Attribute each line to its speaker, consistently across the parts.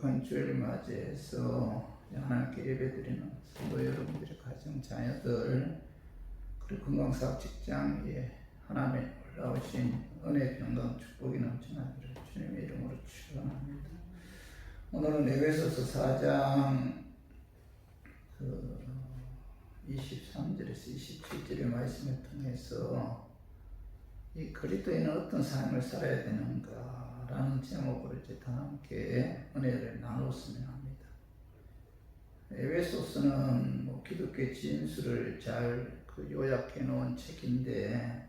Speaker 1: 거룩한 주일을 맞이해서 하나님께 예배드리는 성도 여러분들의 가정 자녀들 그리고 건강사업 직장에 하나님의 올라오신 은혜 평강 축복이 넘쳐나기를 주님의 이름으로 축원합니다. 오늘은 에베소서 4장 그 23절에서 27절의 말씀을 통해서 이 그리스도인은 어떤 삶을 살아야 되는가 라는 제목으로 이제 다 함께 은혜를 나눴으면 합니다. 에베소서는 뭐 기독교 진술을 잘 그 요약해 놓은 책인데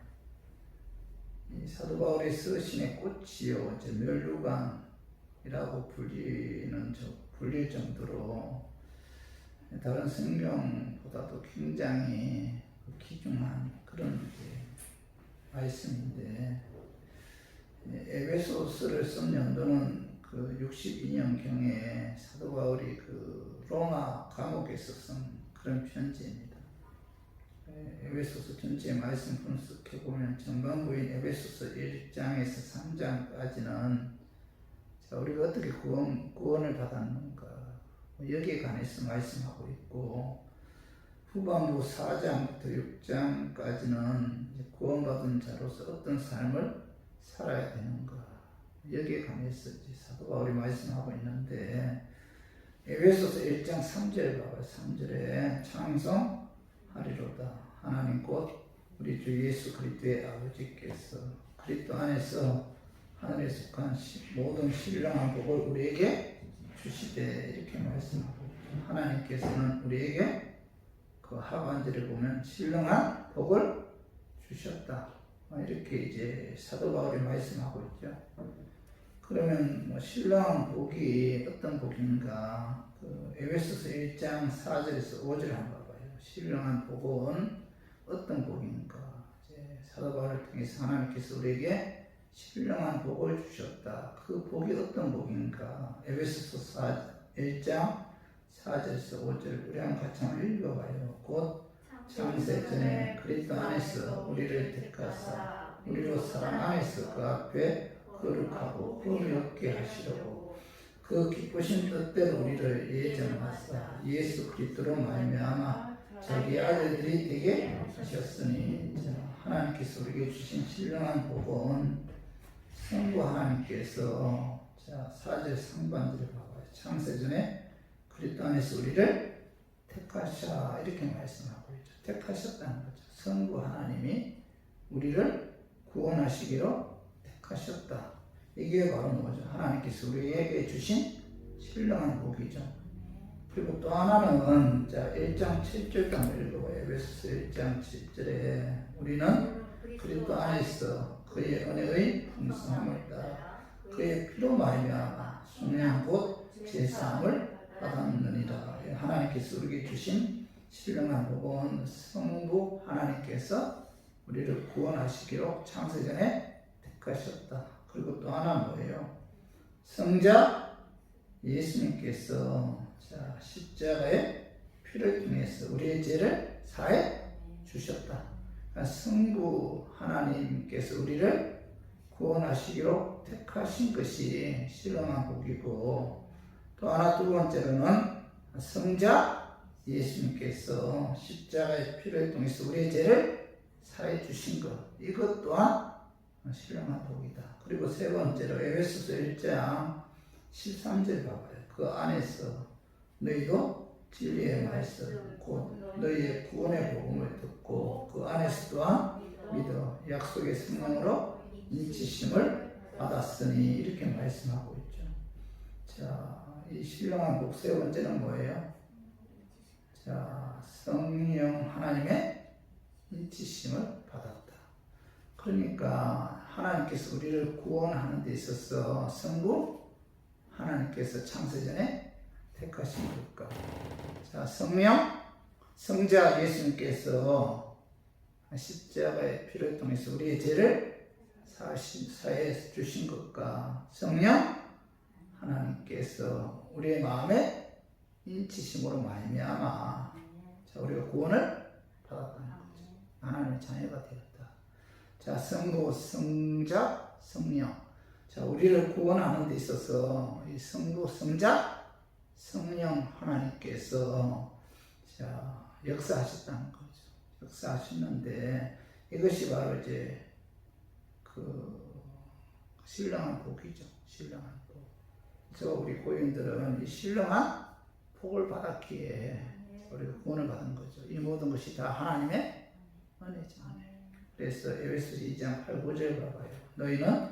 Speaker 1: 이 사도 바울의 서신의 꽃이요, 이제 멸류관이라고 불리는 저 불릴 정도로 다른 성경보다도 굉장히 귀중한 그런 말씀인데 에베소서를 쓴 연도는 그 62년경에 사도 바울이 그 로마 감옥에서 쓴 그런 편지입니다. 에베소서 전체 말씀 분석해 보면 전반부인 에베소서 1장에서 3장까지는 자, 우리가 어떻게 구원, 구원을 받았는가 뭐 여기에 관해서 말씀하고 있고 후반부 4장부터 6장까지는 구원받은 자로서 어떤 삶을 살아야 되는가 여기에 관해서 이제 사도 바울이 말씀하고 있는데 에베소서 1장 3절 봐봐요. 3절에 창성하리로다. 하나님 곧 우리 주 예수 그리스도의 아버지께서 그리스도 안에서 하늘에 속한 모든 신령한 복을 우리에게 주시되 이렇게 말씀하고 하나님께서는 우리에게 그 하반절에 보면 신령한 복을 주셨다. 이렇게 이제 사도 바울이 말씀하고 있죠. 그러면 뭐 신령한 복이 어떤 복인가? 그 에베소서 1장 4절에서 5절 한번 봐봐요. 신령한 복은 어떤 복인가? 사도 바울을 통해서 하나님께서 우리에게 신령한 복을 주셨다. 그 복이 어떤 복인가? 에베소서 4, 1장 4절에서 5절 우리 한번 같이 한번 읽어봐요. 곧 창세 전에 그리스도 안에서 우리를 택하사 우리로 사랑 안에서 그 앞에 거룩하고 흠이 없게 하시려고 그 기쁘신 뜻대로 우리를 예정하사 예수 그리스도로 말미암아 자기 아들들이 되게 하셨으니 하나님께서 우리에게 주신 신령한 복은 성부 하나님께서 자 4절 상반절에 봐봐요. 창세전에 그리스도 안에서 우리를 택하샤 이렇게 말씀하고 있죠. 택하셨다는 거죠. 성부 하나님이 우리를 구원하시기로 택하셨다. 이게 바로 뭐죠? 하나님께서 우리에게 주신 신령한 복이죠. 그리고 또 하나는 자 1장 7절 한번. 에베소서 1장 7절에 우리는 그리스도 안에서 그의 은혜의 풍성함을 따라 그의 피로 말미암아 순양 곧 제사함을 받았느니라. 하나님께서 우리에게 주신 신령한 복은 성부 하나님께서 우리를 구원하시기로 창세전에 택하셨다. 그리고 또 하나 뭐예요? 성자 예수님께서 자, 십자가의 피를 통해서 우리의 죄를 사해 주셨다. 그러니까 성부 하나님께서 우리를 구원하시기로 택하신 것이 신령한 복이고 또 하나 두 번째로는 성자 예수님께서 십자가의 피를 통해서 우리의 죄를 사해 주신 것 이것 또한 신령한 복이다. 그리고 세 번째로 에베소서 1장 13절 봐봐요. 그 안에서 너희도 진리의 말씀 곧 너희의 구원의 복음을 듣고 그 안에서 또한 믿어 약속의 성령으로 인치심을 받았으니 이렇게 말씀하고 있죠. 자, 이 신령한 복 세 번째는 뭐예요? 자, 성령 하나님의 인치심을 받았다. 그러니까 하나님께서 우리를 구원하는 데 있어서 성부 하나님께서 창세전에 택하신 것과 자 성령 성자 예수님께서 십자가의 피를 통해서 우리의 죄를 사해 주신 것과 성령 하나님께서 우리의 마음에 인치심으로 말미암아 자 우리가 구원을 받았다는 거죠. 하나님의 자녀가 되었다. 자 성부 성자 성령 자, 우리를 구원하는 데 있어서 이 성부, 성자, 성령 하나님께서 자, 역사하셨다는 거죠. 역사하셨는데 이것이 바로 이제 그 신령한 복이죠. 신령한 복. 그래서 우리 고인들은 이 신령한 복을 받았기에 우리가 구원을 받은 거죠. 이 모든 것이 다 하나님의 은혜죠. 그래서 에베소서 2장 8, 9절 봐봐요. 너희는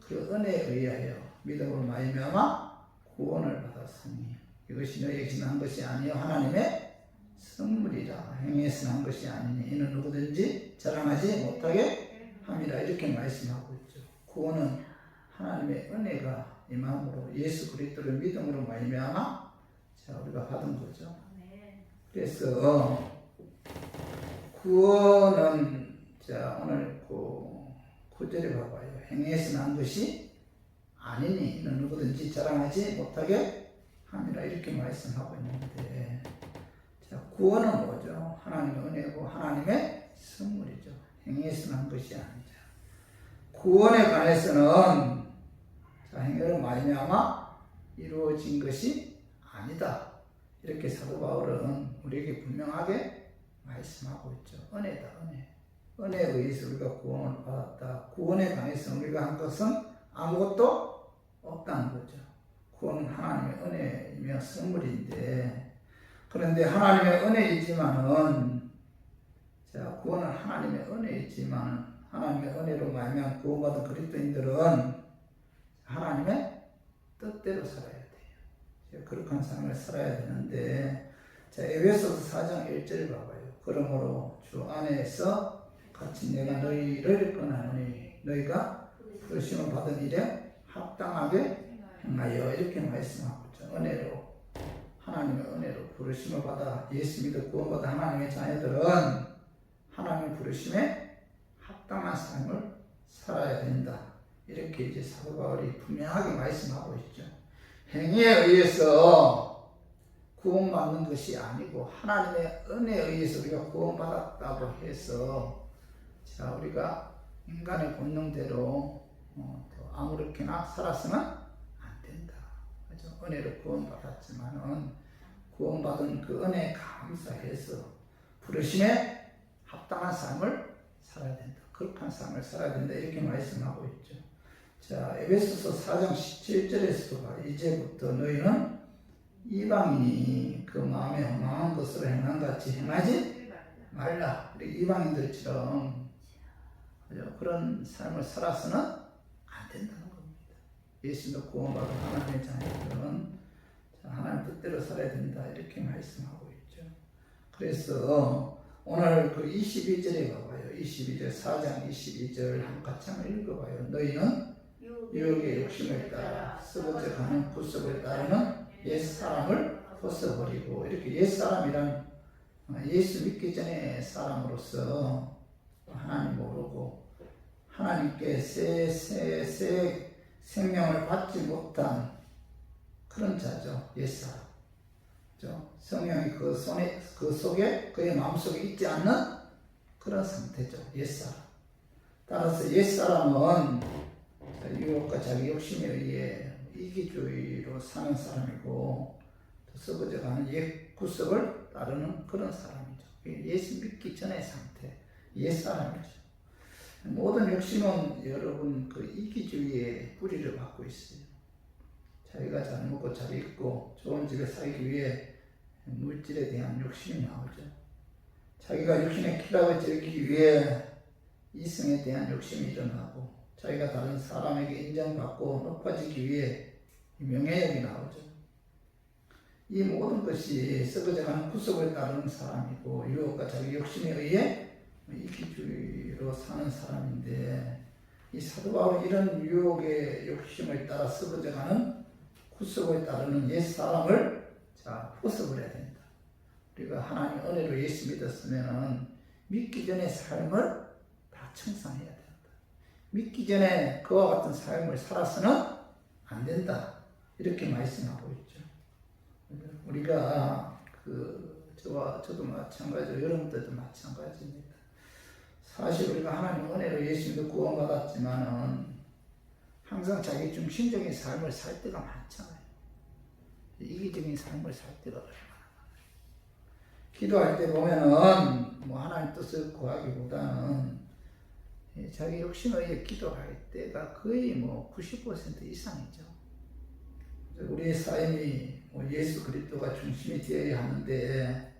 Speaker 1: 그 은혜에 의하여 믿음으로 말미암아 구원을 받았으니 이것이 너희에게서 난 것이 아니요 하나님의 선물이라 행위에서 난 것이 아니니 이는 누구든지 자랑하지 못하게 함이라 이렇게 말씀하고 있죠. 구원은 하나님의 은혜가 임함으로 예수 그리스도를 믿음으로 말미암아 자 우리가 받은 거죠. 그래서 구원은 자 오늘 그 구절에 봐봐요. 행위에서 난 것이 아니니 이는 누구든지 자랑하지 못하게 함이라 이렇게 말씀하고 있는데 자 구원은 뭐죠? 하나님의 은혜고 하나님의 선물이죠. 행위에서 난 것이 아니죠. 구원에 관해서는 자 행위로 말미암아 이루어진 것이 아니다. 이렇게 사도 바울은 우리에게 분명하게 말씀하고 있죠. 은혜다, 은혜. 은혜에 의해서 우리가 구원을 받았다. 구원에 관해서 우리가 한 것은 아무것도 없다는 거죠. 구원은 하나님의 은혜이며 선물인데, 그런데 하나님의 은혜이지만은, 자, 구원은 하나님의 은혜이지만, 하나님의 은혜로 말미암아 구원받은 그리스도인들은 하나님의 뜻대로 살아야 돼요. 거룩한 삶을 살아야 되는데, 자, 에베소서 4장 1절 봐봐요. 그러므로 주 안에서 같이 내가 너희를 권하노니 너희가 부르심을 받은 일에 합당하게 행하여 이렇게 말씀하고 있죠. 은혜로 하나님의 은혜로 부르심을 받아 예수 믿어 구원받아 하나님의 자녀들은 하나님의 부르심에 합당한 삶을 살아야 된다. 이렇게 이제 사도 바울이 분명하게 말씀하고 있죠. 행위에 의해서 구원받는 것이 아니고 하나님의 은혜에 의해서 우리가 구원받았다고 해서 자 우리가 인간의 본능대로 어, 또 아무렇게나 살아서는 안 된다. 그죠? 은혜로 구원받았지만은 구원받은 그 은혜에 감사해서 부르심에 합당한 삶을 살아야 된다. 거룩한 삶을 살아야 된다. 이렇게 말씀하고 있죠. 자, 에베소서 4장 17절에서도 봐. 이제부터 너희는 이방인이 그 마음에 허망한 것으로 행한 같이 행하지 말라. 우리 이방인들처럼? 그런 삶을 살아서는 안 된다는 겁니다. 예수도 구원받은 하나님의 자녀들은 하나님 뜻대로 살아야 된다. 이렇게 말씀하고 있죠. 그래서 오늘 그 22절에 가봐요. 22절, 4장 22절 한 같이 한번 읽어봐요. 너희는 유혹의 욕심을 따라 썩어져 가는 구속을 따르는 옛 사람을 벗어버리고 이렇게 옛 사람이란 예수 믿기 전에 사람으로서 하나님 모르고 하나님께 새, 새, 새 생명을 받지 못한 그런 자죠. 옛 사람. 그죠? 성령이 그 손에, 그 속에, 그의 마음속에 있지 않는 그런 상태죠. 옛 사람. 따라서 옛 사람은 유혹과 자기 욕심에 의해 이기주의로 사는 사람이고 또 썩어져가는 옛 구석을 따르는 그런 사람이죠. 예수 믿기 전의 상태, 옛 사람이죠. 모든 욕심은 여러분 그 이기주의의 뿌리를 갖고 있어요. 자기가 잘 먹고 잘 입고 좋은 집에 살기 위해 물질에 대한 욕심이 나오죠. 자기가 육신의 쾌락을 즐기기 위해 이성에 대한 욕심이 일어나고 자기가 다른 사람에게 인정받고 높아지기 위해 명예욕이 나오죠. 이 모든 것이 썩어져가는 구속을 따르는 사람이고 유혹과 자기 욕심에 의해 이기주의로 사는 사람인데 이 사도 바울은 이런 유혹의 욕심을 따라 썩어져가는 구속을 따르는 옛 사람을 자 벗어버려야 된다. 우리가 하나님 은혜로 예수 믿었으면은 믿기 전에 삶을 다 청산해야. 믿기 전에 그와 같은 삶을 살아서는 안 된다. 이렇게 말씀하고 있죠. 우리가 그 저와 저도 마찬가지로 여러분들도 마찬가지입니다. 사실 우리가 하나님 은혜로 예수 믿고 구원받았지만은 항상 자기 중심적인 삶을 살 때가 많잖아요. 이기적인 삶을 살 때가 얼마나 많아요. 기도할 때 보면은 뭐 하나님 뜻을 구하기보다는 예, 자기 욕심에 의해 기도할 때가 거의 뭐 90% 이상이죠. 우리의 삶이 뭐 예수 그리스도가 중심이 되어야 하는데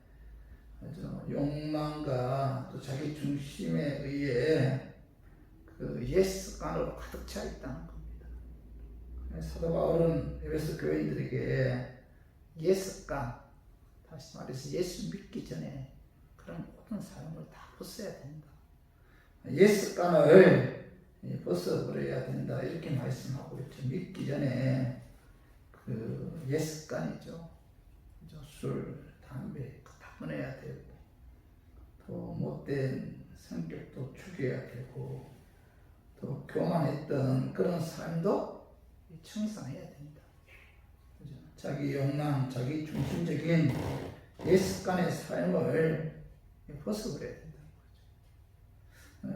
Speaker 1: 그죠? 욕망과 또 자기 중심에 의해 그 예스관으로 가득 차 있다는 겁니다. 사도 바울은 에베소 교인들에게 예스관, 다시 말해서 예수 믿기 전에 그런 모든 삶을 다 벗어야 된다. 예스관을 벗어버려야 된다. 이렇게 말씀하고 있죠. 믿기 전에 그 예스관이죠. 그죠? 술, 담배 다 끊어야 되고 또 못된 성격도 죽여야 되고 또 교만했던 그런 삶도 청산해야 된다. 자기 욕망, 자기 중심적인 예습관의 삶을 벗어버려야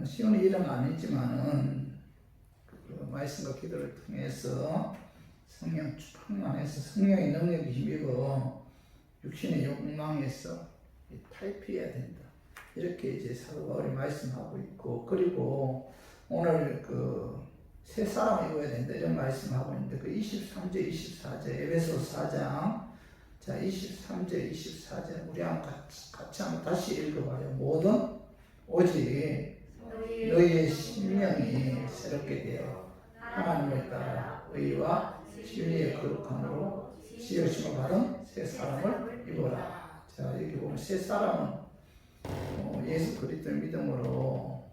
Speaker 1: 쉬운 일은 아니지만은 그 말씀과 기도를 통해서 성령 충만해서 성령의 능력이 힘입어 육신의 욕망에서 탈피해야 된다. 이렇게 이제 사도 바울이 말씀하고 있고 그리고 오늘 그새 사람 입어야 된다 이런 말씀하고 있는데 그 23절 24절 에베소 4장 자 23절 24절 우리 한번 같이, 같이 한번 다시 읽어봐요 모든 오직 너희의 심령이 새롭게 되어 하나님을 따라 의와 진리의 거룩함으로 지으심을 받은 새 사람을 입어라 자 여기 보면 새 사람은 어, 예수 그리스도 믿음으로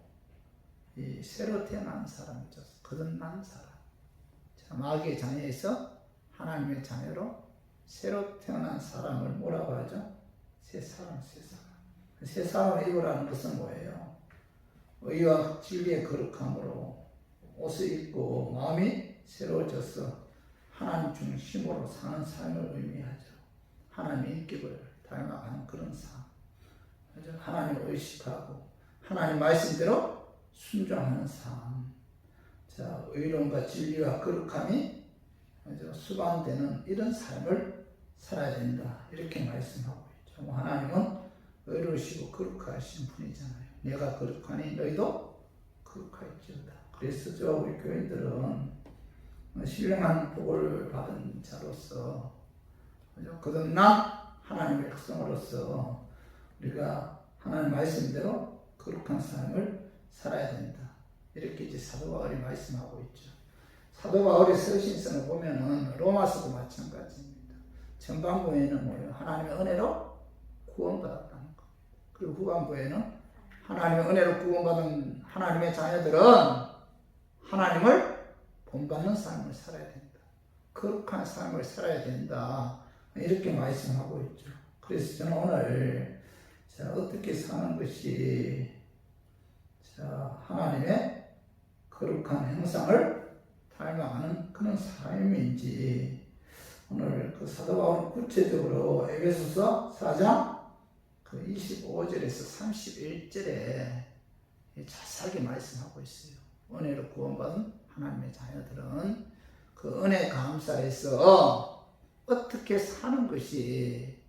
Speaker 1: 이 새로 태어난 사람이죠. 거듭난 사람. 자, 마귀의 자녀에서 하나님의 자녀로 새로 태어난 사람을 뭐라고 하죠? 새 사람, 새 사람. 새 사람을 입으라는 것은 뭐예요? 의와 진리의 거룩함으로 옷을 입고 마음이 새로워져서 하나님 중심으로 사는 삶을 의미하죠. 하나님의 인격을 닮아가는 그런 삶. 하나님을 의식하고 하나님 말씀대로 순종하는 삶. 자, 의론과 진리와 거룩함이? 수반되는 이런 삶을 살아야 된다. 이렇게 말씀하고 있죠. 뭐 하나님은 의로우시고 거룩하신 분이잖아요. 내가 거룩하니 너희도 거룩할지어다. 그래서 저 우리 교인들은 신령한 복을 받은 자로서? 거듭난 하나님의 백성으로서 우리가 하나님 말씀대로 거룩한 삶을 살아야 된다. 이렇게 이제 사도 바울이 말씀하고 있죠. 사도 바울의 서신서를 보면은 로마서도 마찬가지입니다. 전반부에는 뭐예요? 하나님의 은혜로 구원받았다는 거. 그리고 후반부에는 하나님의 은혜로 구원받은 하나님의 자녀들은 하나님을 본받는 삶을 살아야 된다. 거룩한 삶을 살아야 된다. 이렇게 말씀하고 있죠. 그래서 저는 오늘 자, 어떻게 사는 것이 자, 하나님의 거룩한 형상을 닮아가는 그런 삶인지 오늘 그 사도 바울은 구체적으로 에베소서 4장 그 25절에서 31절에 자세하게 말씀하고 있어요. 은혜로 구원받은 하나님의 자녀들은 그 은혜 감사해서 어떻게 사는 것이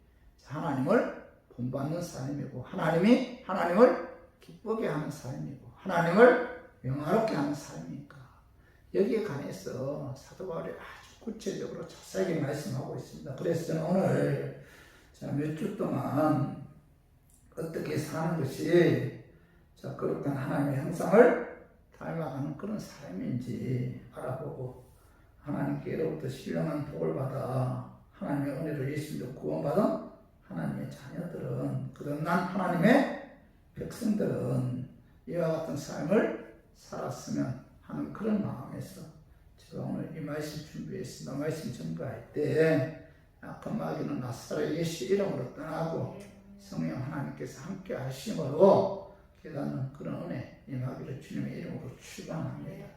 Speaker 1: 하나님을 본받는 삶이고 하나님이 하나님을 기쁘게 하는 삶이고 하나님을 영화롭게 하는 삶이니까 여기에 관해서 사도 바울이 아주 구체적으로 자세하게 말씀하고 있습니다. 그래서 저는 오늘 몇주 동안 어떻게 사는 것이 자 거룩한 하나님의 형상을 닮아가는 그런 삶인지 알아보고 하나님께로부터 신령한 복을 받아 하나님의 은혜를 예수님도 구원받은 하나님의 자녀들은 그런 난 하나님의 백성들은 이와 같은 삶을 살았으면 하는 그런 마음에서 제가 오늘 이 말씀 준비했습니다. 말씀 전가할 때 악한 마귀는 나사렛 예수 이름으로 떠나고 성령 하나님께서 함께 하심으로 깨닫는 그런 은혜 이 마귀를 주님의 이름으로 출간합니다.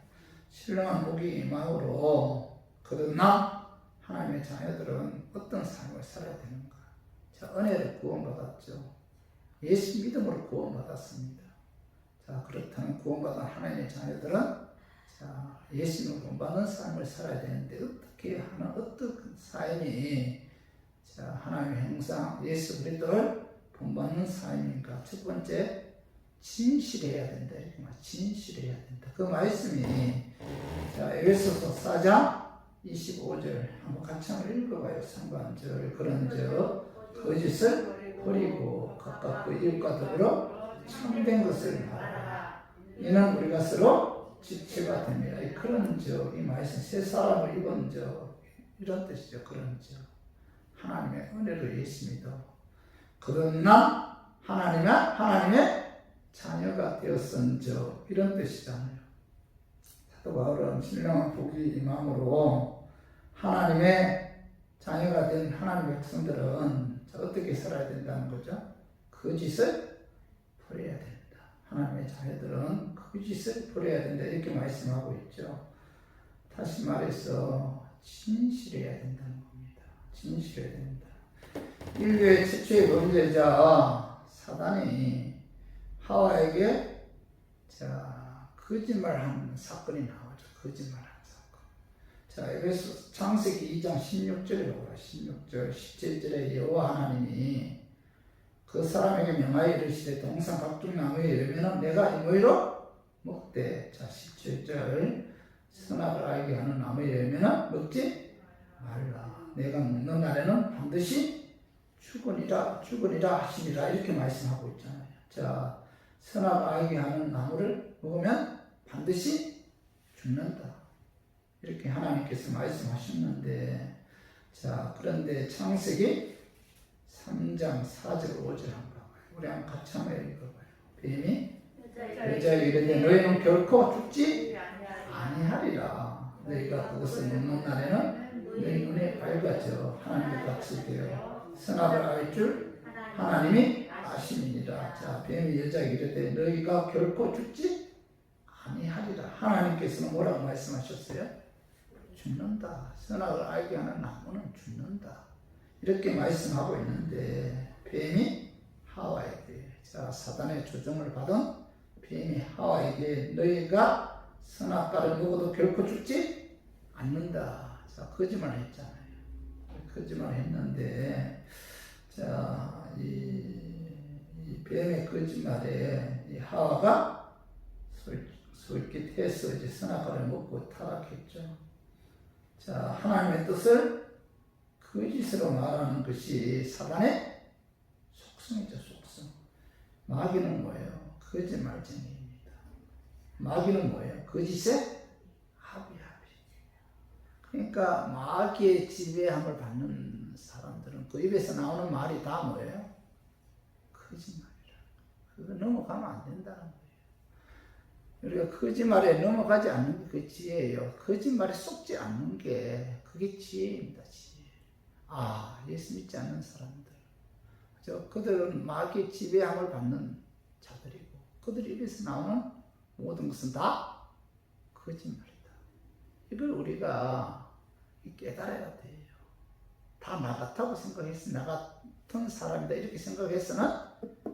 Speaker 1: 신령한 복이 임하로 그러나 하나님의 자녀들은 어떤 삶을 살아야 되는가? 자, 은혜를 구원받았죠. 예수 믿음으로 구원받았습니다. 자, 그렇다면 구원받은 하나님의 자녀들은 자, 예수님을 본받는 삶을 살아야 되는데 어떻게 하는 어떤 삶이 자, 하나님의 형상 예수 그리스도를 본받는 삶인가? 첫 번째 진실해야 된다. 이렇게 말 진실해야 된다. 그 말씀이 자, 에베소서 4장 25절 한번 같이 한번 읽어봐요. 상반절 그런저 거짓을 버리고 그 이웃과 더불어 참된 것을 말하라. 이는 우리가 서로 지체가 됩니다. 이 그런 저이 말씀 새 사람을 입은 저 이런 뜻이죠. 그런 저 하나님의 은혜를 예습니다. 그러나 하나님의 하나님의 자녀가 되었은 저 이런 뜻이잖아요. 사도 바울은 신령한 복이 임함으로 하나님의 자녀가 된 하나님의 백성들은 자, 어떻게 살아야 된다는 거죠? 거짓을 버려야 된다. 하나님의 자녀들은 거짓을 버려야 된다. 이렇게 말씀하고 있죠. 다시 말해서 진실해야 된다는 겁니다. 진실해야 된다. 인류의 최초의 범죄자 사단이 하와에게 자 거짓말한 사건이 나오죠. 거짓말한 사건. 자 에베소 창세기 2장 16절에 보라. 16절 17절에 여호와 하나님이 그 사람에게 명하여 이르시되 동산 각종 나무에 열매는 내가 이모이로 먹되 자 17절 선악을 알게 하는 나무의 열매는 먹지 말라. 내가 먹는 날에는 반드시 죽으리라 죽으리라 하시니라 이렇게 말씀하고 있잖아요. 자 선악 알게 하는 나무를 먹으면 반드시 죽는다. 이렇게 하나님께서 말씀하셨는데 자 그런데 창세기 3장 4절 5절 한번. 우리 한번 같이 한번 읽어봐요. 뱀이 여자에게 이르되 너희는 결코 죽지 아니하리라. 너희가 그것을 먹는 날에는 너희 눈에 밝아져 하나님과 같이 되어 선악을 알 줄 하나님이 아심이니라. 자, 뱀이 여자에게 이르되 너희가 결코 죽지 아니하리라. 하나님께서는 뭐라고 말씀하셨어요? 죽는다. 선악을 알게 하는 나무는 죽는다. 이렇게 말씀하고 있는데 뱀이 하와에게 자 사단의 조종을 받은 뱀이 하와에게 너희가 선악과를 먹어도 결코 죽지 않는다. 자 거짓말 했잖아 요. 거짓말 했는데 자 이 이 뱀의 거짓말에 이 하와가 솔, 솔깃해서 이제 선악과를 먹고 타락했죠. 자 하나님의 뜻을 거짓으로 말하는 것이 사단의 속성이죠, 속성. 마귀는 뭐예요? 거짓말쟁이입니다. 마귀는 뭐예요? 거짓의. 그러니까 마귀의 지배함을 받는 사람들은 그 입에서 나오는 말이 다 뭐예요? 거짓말이라. 그거 넘어가면 안 된다는 거예요. 우리가 거짓말에 넘어가지 않는 게그 지혜예요. 거짓말에 속지 않는 게 그게 지혜입니다, 지혜. 아, 예수 믿지 않는 사람들. 저 그들은 마귀의 지배함을 받는 자들이고 그들 입에서 나오는 모든 것은 다 거짓말 이걸 우리가 깨달아야 돼요. 다 나 같다고 생각했어. 나 같은 사람이다. 이렇게 생각해서는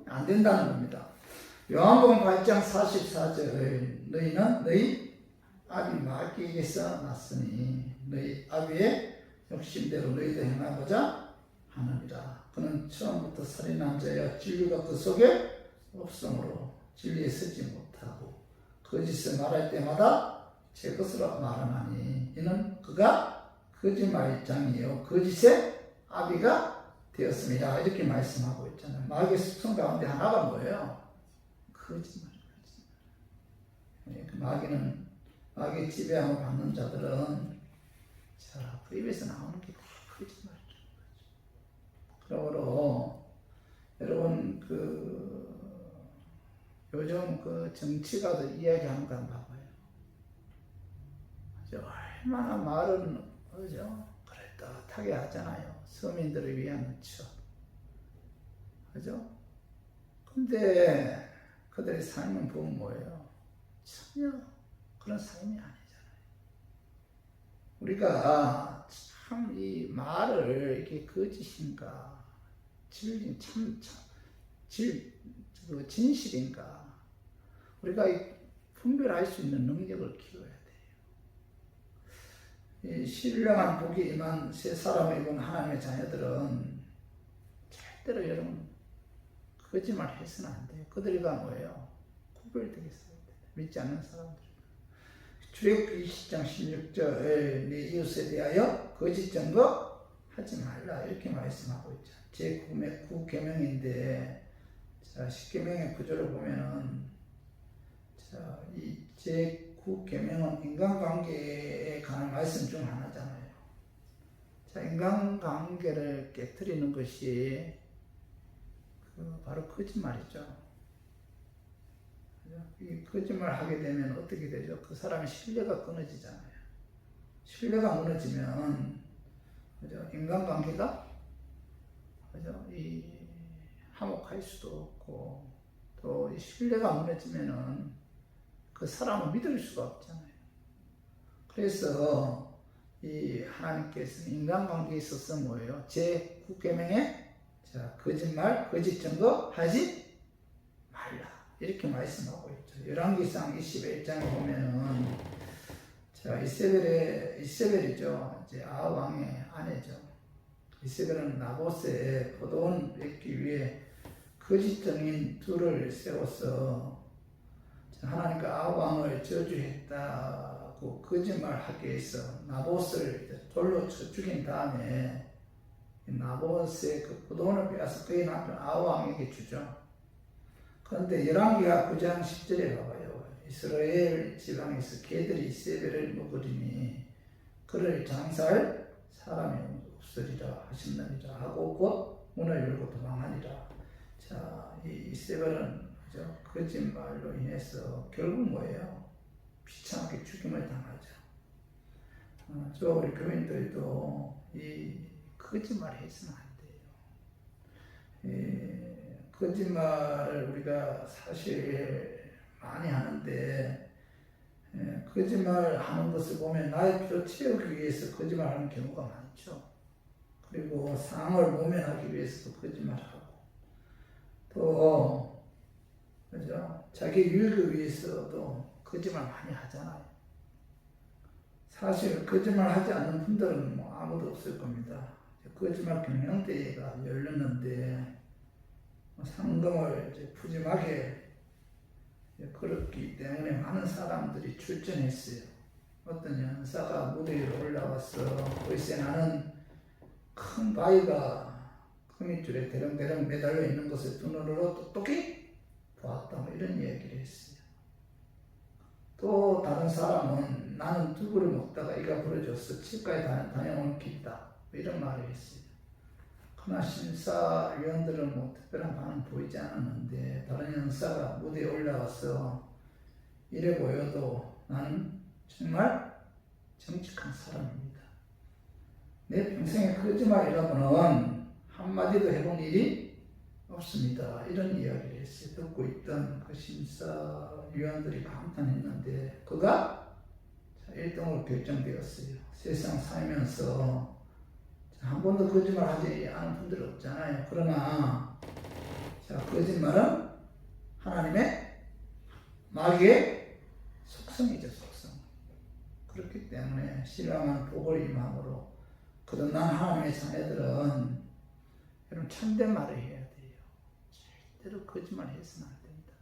Speaker 1: 안 된다는 겁니다. 요한복음 8장 44절 너희는 너희 아비 마귀에게서 났으니 너희 아비의 욕심대로 너희도 행하고자 하느니라. 그는 처음부터 살인한 자여 진리가 그 속에 없으므로 진리에 서지 못하고 거짓을 말할 때마다 제 것으로 말하나니 이는 그가 거짓말장이요 거짓의 아비가 되었습니다. 이렇게 말씀하고 있잖아요. 마귀의 숙성 가운데 하나가 뭐예요? 거짓말, 거짓말. 그 마귀는 마귀의 지배함을 받는 자들은 자, 그 입에서 나오는 게 거죠. 그러므로 여러분 그 요즘 그 정치가들 이야기하는 거 한번 봐봐요. 그죠? 얼마나 말은 그죠? 그럴듯하게 하잖아요. 서민들을 위한 척. 그죠? 근데 그들의 삶은 보면 뭐예요? 전혀 그런 삶이 아니잖아요. 우리가 참 이 말을 이렇게 거짓인가, 진리, 참, 참, 질, 그 진실인가, 우리가 이 분별할 수 있는 능력을 키워야 신령한 복이 임한 세 사람을 입은 하나님의 자녀들은 절대로 여러분 거짓말 해서는 안 돼요. 그들과 뭐예요? 구별되겠어요. 믿지 않는 사람들. 출애굽기 20장 16절 네 이웃에 대하여 거짓 증거 하지 말라 이렇게 말씀하고 있죠. 제 9계명인데 자 10계명의 구조를 보면은 자이제 9계명은 인간관계에 관한 말씀 중 하나잖아요. 자 인간관계를 깨뜨리는 것이 그 바로 거짓말이죠. 이 거짓말 하게 되면 어떻게 되죠? 그 사람의 신뢰가 끊어지잖아요. 신뢰가 무너지면 그죠? 인간관계가 그죠? 이 화목할 수도 없고 또이 신뢰가 무너지면은 그 사람을 믿을 수가 없잖아요. 그래서 이 하나님께서는 인간관계에 있어서 뭐예요? 제 9계명에 자 거짓말, 거짓 증거 하지 말라 이렇게 말씀하고 있죠. 열왕기상 21장에 보면은 자 이세벨의 이세벨이죠. 이제 아합 왕의 아내죠. 이세벨은 나봇의 포도원 맺기 위해 거짓 증인 둘을 세워서 하나님과 왕을 저주했다고 거짓말하게 해서 나봇을 돌로 쳐 죽인 다음에 나봇의 그 포도원을 빼앗아 그의 남편 아합 왕에게 주죠. 그런데 열왕기가 9장 10절에 봐봐요. 이스라엘 지방에서 개들이 이세벨을 먹으리니 그를 장사할 사람이 없으리라 하신다니라 하고 곧 문을 열고 도망하니라. 자, 이 이세벨은 그죠? 거짓말로 인해서 결국 뭐예요? 비참하게 죽임을 당하죠. 어, 저 우리 교인들도 이 거짓말 해서는 안 돼요. 이 거짓말을 우리가 사실 많이 하는데 예, 거짓말 하는 것을 보면 나의 필요 채우기 위해서 거짓말 하는 경우가 많죠. 그리고 상황을 모면하기 위해서도 거짓말하고 또 그죠? 자기 유익을 위해서도 거짓말 많이 하잖아요. 사실 거짓말 하지 않는 분들은 뭐 아무도 없을 겁니다. 거짓말 경영대회가 열렸는데 뭐 상금을 이제 푸짐하게 걸었기 때문에 많은 사람들이 출전했어요. 어떤 연사가 무대 위로 올라와서 글쎄 나는 큰 바위가 거미줄에 대령대령 매달려 있는 것을 두 눈으로 똑똑히 보았다. 뭐 이런 얘기를 했어요. 또 다른 사람은 나는 두부를 먹다가 이가 부러져서 치과에 다- 다녀온 길이다. 뭐 이런 말을 했어요. 그러나 심사위원들은 뭐 특별한 반응 보이지 않았는데 다른 연사가 무대에 올라와서 이래 보여도 나는 정말 정직한 사람입니다. 내 평생에 거짓말이라고는 한마디도 해본 일이 없습니다. 이런 이야기를 했어요. 듣고 있던 그 심사 위원들이 감탄했는데 그가 1등으로 결정되었어요. 세상 살면서 한 번도 거짓말 하지 않은 분들 없잖아요. 그러나 자, 거짓말은 하나님의 마귀의 속성이죠, 속성. 그렇기 때문에 신령한 복을 임함으로 거듭난 하나님의 자녀들은 여러분 참된 말을 해야 돼요. 절대로 거짓말 해서는 안 됩니다.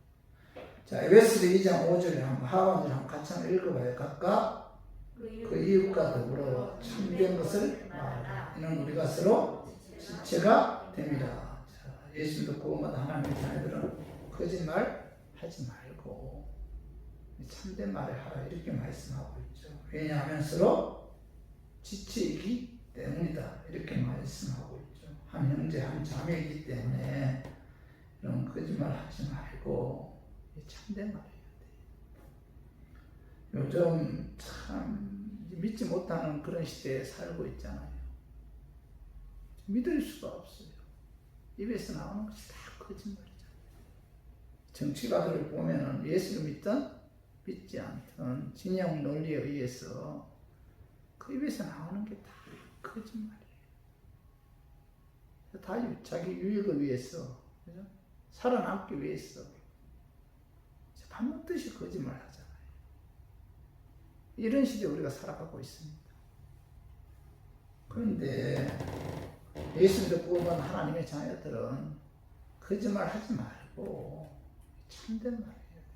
Speaker 1: 자, 에베스서 2장 5절에 한번 하반절 한번 같이 한번 읽어봐요. 각각 그 이웃과 더불어 참된 것을 말하라. 이는 우리가 서로 지체가 됩니다. 자, 예수 믿고 구원받은 하나님의 자녀들은 거짓말 하지 말고 참된 말을 하라 이렇게 말씀하고 있죠. 왜냐하면 서로 지체이기 때문이다 이렇게 말씀하고 있죠. 한 형제 한 자매이기 때문에 이런 거짓말 하지 말고 참된 말 해야 돼요. 요즘 참 믿지 못하는 그런 시대에 살고 있잖아요. 믿을 수가 없어요. 입에서 나오는 것이 다 거짓말이잖아요. 정치가들을 보면은 예수를 믿든 믿지 않든 진영 논리에 의해서 그 입에서 나오는 게 다 거짓말이에요. 다 유- 자기 유익을 위해서, 그죠? 살아남기 위해서 밥 먹듯이 거짓말 하잖아요. 이런 시대에 우리가 살아가고 있습니다. 그런데 예수 믿고 온 하나님의 자녀들은 거짓말 하지 말고 참된 말 해야 된다.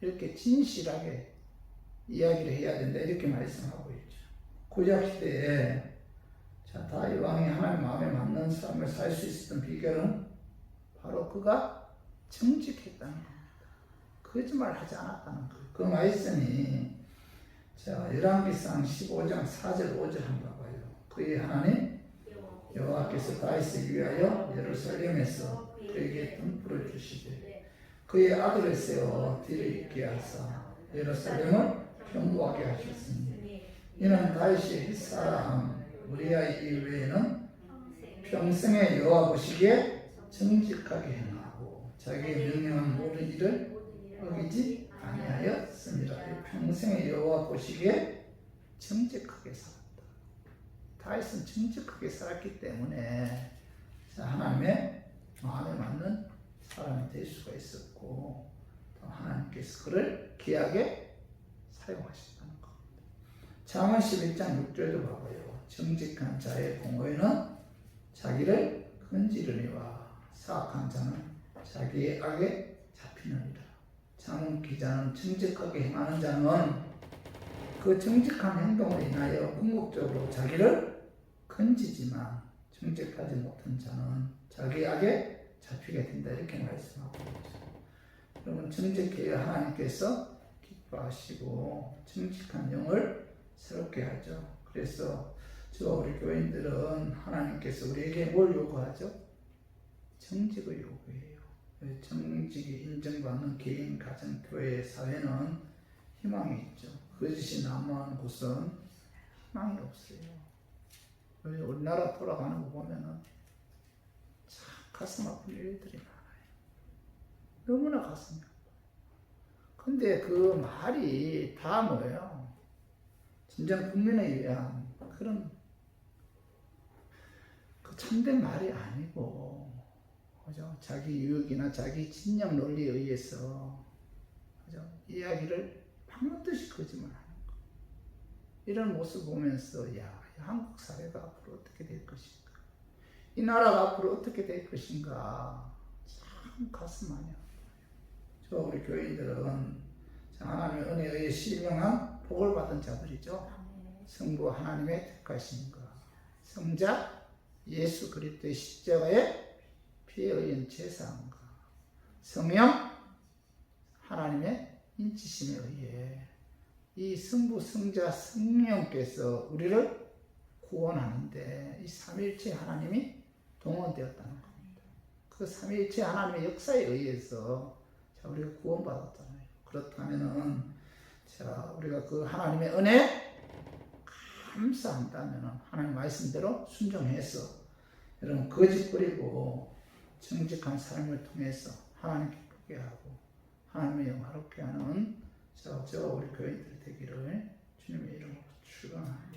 Speaker 1: 이렇게 진실하게 이야기를 해야 된다. 이렇게 말씀하고 있죠. 구약 시대에 자, 다윗 왕이 하나님 마음에 맞는 삶을 살 수 있었던 비결은 바로 그가 정직했다는 겁니다. 거짓말 하지 않았다는 거예요. 그 말씀이 자, 열왕기상 15장 4절 5절 한번 봐요. 그의 하나님 여호와께서 다윗을 위하여 예루살렘에서 그에게 등불을 주시되 그의 아들을 세워 뒤를 있게 하사 예루살렘을 경고하게 하셨으니 이는 다윗의 햇사람 우리아의 이외에는 평생에 여호와 보시기에 정직하게 행하고 자기의 명령한 모든 일을 어기지 아니하였습니다. 이 평생에 여호와 보시기에 정직하게 살았다. 다윗은 정직하게 살았기 때문에 자, 하나님의 마음에 맞는 사람이 될 수가 있었고 또 하나님께서 그를 귀하게 사용하셨다는 겁니다. 잠언 11장 6절도 봐봐요. 정직한 자의 공의는 자기를 건지르니와 사악한 자는 자기의 악에 잡히느니라. 잠언 기자는 정직하게 행하는 자는 그 정직한 행동으로 인하여 궁극적으로 자기를 건지지만 정직하지 못한 자는 자기 악에 잡히게 된다 이렇게 말씀하고 있죠. 여러분 정직해야 하나님께서 기뻐하시고 정직한 영을 새롭게 하죠. 그래서 저와 우리 교인들은 하나님께서 우리에게 뭘 요구하죠? 정직을 요구해요. 정직이 인정받는 개인, 가정, 교회, 사회는 희망이 있죠. 거짓이 난무하는 곳은 희망이 없어요. 우리 우리나라 돌아가는 거 보면은 참 가슴 아픈 일들이 많아요. 너무나 가슴이 아파. 근데 그 말이 다 뭐예요? 진정 국민을 위한 그런 그 참된 말이 아니고, 그죠? 자기 유익이나 자기 진영 논리에 의해서, 그죠? 이야기를 방긋듯이 거짓말 하는 거. 이런 모습 보면서, 야, 이 한국 사회가 앞으로 어떻게 될 것인가? 이 나라가 앞으로 어떻게 될 것인가? 참 가슴 아파요. 저 우리 교인들은 자, 하나님의 은혜에 신령한 복을 받은 자들이죠. 성부 하나님의 택하심과 성자 예수 그리스도의 십자가의 피에 의한 제사함과 성령 하나님의 인치심에 의해 이 성부 성자 성령께서 우리를 구원하는데 이 삼위일체 하나님이 동원되었다는 겁니다. 그 삼위일체 하나님의 역사에 의해서 자, 우리가 구원받았잖아요. 그렇다면은 자, 우리가 그 하나님의 은혜 감사한다면 하나님 말씀대로 순종해서 여러분 거짓 버리고 정직한 삶을 통해서 하나님 기쁘게 하고 하나님의 영화롭게 하는 저, 저 우리 교인들 되기를 주님의 이름으로 축원합니다.